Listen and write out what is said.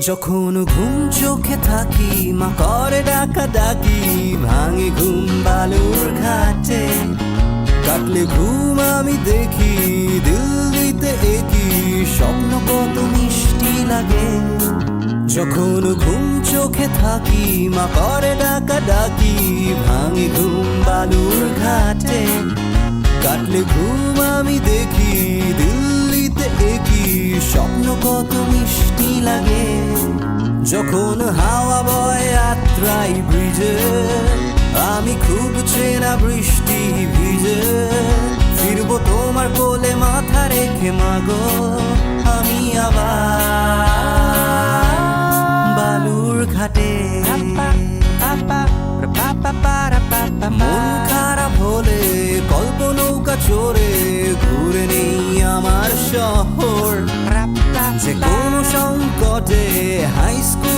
যখন ঘুম চোখে থাকি, মা করে ডাকা ডাকি ভাঙে ঘুম বালুর ঘাটে। কাটলে ঘুম আমি দেখি দিল্লিতে একই, স্বপ্ন কত মিষ্টি লাগে। যখন ঘুম চোখে থাকি, মা করে ডাকা ডাকি ভাঙে ঘুম বালুর ঘাটে। কাটলে ঘুম আমি দেখি দিল্লিতে একই, স্বপ্ন কত মিষ্টি লাগে। যখন হাওয়া বয় আত্রাই ব্রিজে, আমি খুব চেনা বৃষ্টি ভিজে, ফিরবো তোমার কোলে মাথা রেখে মাগো, আমি আবার বালুর ঘাটে। মন খারাপ হলে কল্প নৌকা চড়ে, ঘুরে নেই আমার শহর। Гайську